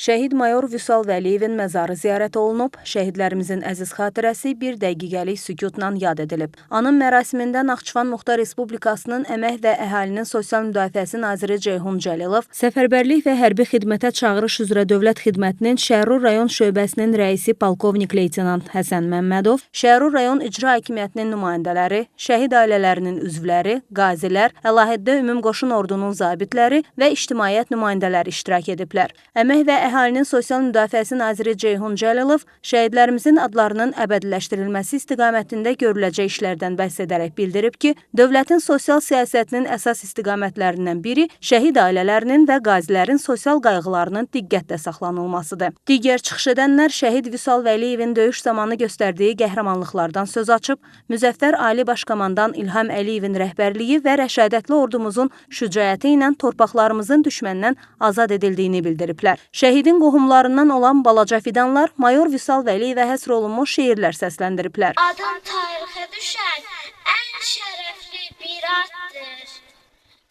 Şəhid mayor Vüsal Vəliyevin məzarı ziyarət olunub, şəhidlərimizin əziz xatirəsi bir dəqiqəlik sükutla yad edilib. Anım mərasimində Naxçıvan Muxtar Respublikasının Əmək və Əhalinin Sosial Müdafiəsi naziri Ceyhun Cəlilov, Səfərbərlik və Hərbi Xidmətə Çağırış üzrə Dövlət Xidmətinin Şərur rayon şöbəsinin rəisi polkovnik leytenant Həsən Məmmədov, Şərur rayon icra hakimiyyətinin nümayəndələri, şəhid ailələrinin üzvləri, qazilər, əlahiddə ümum qoşun ordunun zabitləri və ictimaiyyət nümayəndələri iştirak ediblər. Əmək və Əhalinin Sosial Müdafiəsi naziri Ceyhun Cəlilov şəhidlərimizin adlarının əbədiləşdirilməsi istiqamətində görüləcək işlərdən bəhs edərək bildirib ki, dövlətin sosial siyasətinin əsas istiqamətlərindən biri şəhid ailələrinin və qazilərin sosial qayğılarının diqqətdə saxlanılmasıdır. Digər çıxış edənlər şəhid Vüsal Vəliyevin döyüş zamanı göstərdiyi qəhrəmanlıqlardan söz açıb, Müzəffər Ali Baş Komandan İlham Əliyevin rəhbərliyi və rəşadətli ordumuzun şücaəti ilə torpaqlarımızın düşməndən azad edildiyini bildiriblər. Şəhidin qohumlarından olan balaca fidanlar mayor Vüsal Vəliyevə həsr olunmuş şeirlər səsləndiriblər. Adım tarixə düşən ən şərəfli bir addır.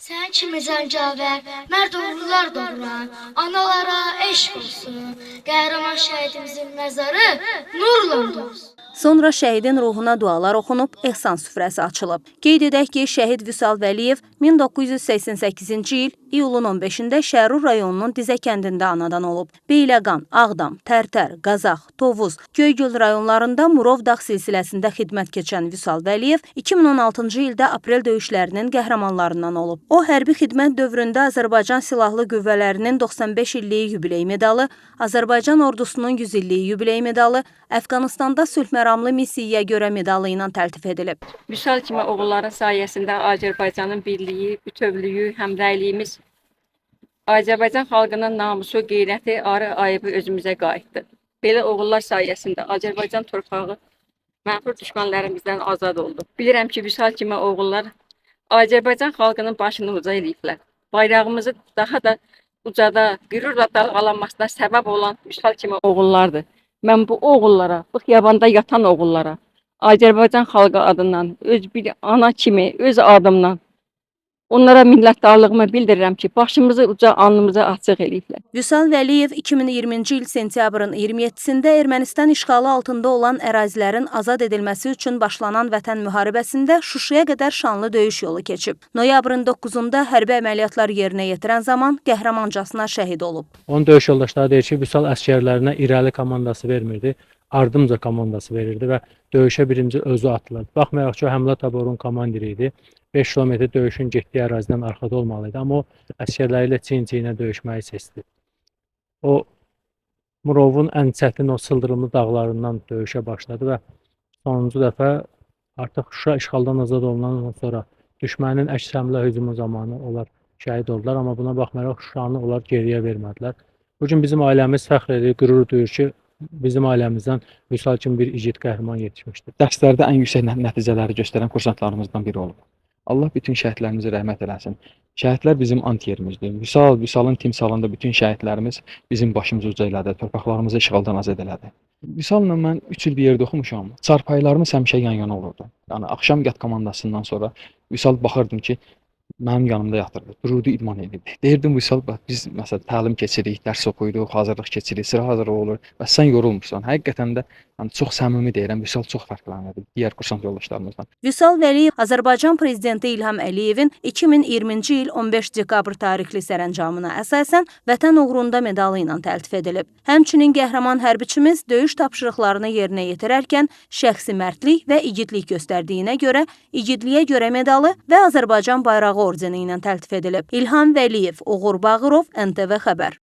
Sən kimi zəncavər, mərd oğullar doğuran, analara eşq olsun. Qəhrəman şəhidimizin məzarı nurla dolsun. Sonra şəhidin ruhuna dualar oxunub, ehsan süfrəsi açılıb. Qeyd edək ki, şəhid Vüsal Vəliyev 1988-ci il iyulun 15-də Şərur rayonunun Dizə kəndində anadan olub. Beyləqan, Ağdam, Tərtər, Qazax, Tovuz, Göygöl rayonlarında Murov dağ silsiləsində xidmət keçən Vüsal Vəliyev 2016-cı ildə aprel döyüşlərinin qəhrəmanlarından olub. O, hərbi xidmət dövründə Azərbaycan Silahlı Qüvvələrinin 95 illiyi yubiley medalı, Azərbaycan ordusunun 100 illiyi yubiley medalı, Əfqanistanda sülh məramlı missiyaya görə medalı ilə təltif edilib. Vüsal kimi oğulların sayəsində Azərbaycanın birliyi, bütövlüyü, həmrəyliyimiz Azərbaycan xalqının namusu, qeyrəti, arı ayıbı özümüzə qayıtdı. Belə oğullar sayəsində Azərbaycan torpağı mənfur düşmənlərimizdən azad oldu. Bilirəm ki, Vüsal kimi oğullar Azərbaycan xalqının başını uca eləyiblər. Bayrağımızı daha da ucada, qürurla dalğalanmasına səbəb olan Vüsal kimi oğullardır. Mən bu oğullara, bu xiyabanda yatan oğullara Azərbaycan xalqı adından, öz bir ana kimi, öz adımdan onlara minnətdarlığımı bildirirəm ki, başımızı uca, alnımızı açıq eləyiblər. Vüsal Vəliyev 2020-ci il sentyabrın 27-sində Ermənistan işğalı altında olan ərazilərin azad edilməsi üçün başlanan Vətən müharibəsində Şuşaya qədər şanlı döyüş yolu keçib. Noyabrın 9-da hərbi əməliyyatlar yerinə yetirən zaman qəhrəmancasına şəhid olub. Onun döyüş yoldaşları deyir ki, Vüsal əsgərlərinə irəli komandası vermirdi, ardımca komandası verirdi və döyüşə birinci özü atılırdı. Baxmayaraq ki, o həmlə taborunun komandiri idi. 5 kilometr döyüşün getdiyi ərazidən arxada olmalı idi, amma o əsgərləri ilə çiyin-çiyinə döyüşməyi seçdi. O Murovun ən çətin o sıldırımlı dağlarından döyüşə başladı və sonuncu dəfə artıq Şuşa işğaldan azad olunandan sonra düşmənin əks həmlə hücumu zamanı onlar şəhid oldular, amma buna baxmayaraq Şuşanı onlar geriyə vermədilər. Bu gün bizim ailəmiz fəxr edir, qürur duyur ki, bizim ailəmizdən Vüsal kimi bir igid qəhrəman yetişmişdir. dərslərdə ən yüksək nə- nəticələri göstərən kursantlarımızdan biri olub. Allah bütün şəhidlərimizə rəhmət eləsin. Şəhidlər bizim ant yerimizdir. Vüsal, Vüsalın timsalında bütün şəhidlərimiz bizim başımızı uca elədi, torpaqlarımızı işğaldan azad elədi. Vüsalla mən 3 il bir yerdə oxumuşam. Çarpaylarımız həmişə yan-yana olurdu. Yəni axşam qət komandasından sonra Vüsal baxırdım ki, mənim yanımda yatırdı. Dururdu idman edirdi. Deyirdim Vüsal bax biz məsələn təlim keçirik, dərs oxuyuruq, hazırlıq keçirik, sıra hazırlıq olur və sən yorulmursan. Həqiqətən də yəni çox səmimi deyirəm, Vüsal çox fərqlənirdi digər kursant yoldaşlarımızdan. Vüsal Vəliyev Azərbaycan prezidenti İlham Əliyevin 2020-ci il 15 dekabr tarixli sərəncamına əsasən Vətən uğrunda medalı ilə təltif edilib. Həmçinin qəhrəman hərbiçimiz döyüş tapşırıqlarını yerinə yetirərkən şəxsi mərdlik və igidlik göstərdiyinə görə igidliyə görə medalı və Azərbaycan bayrağı ordeni ilə təltif edilib. İlham Vəliyev, Uğur Bağırov, NTV xəbər.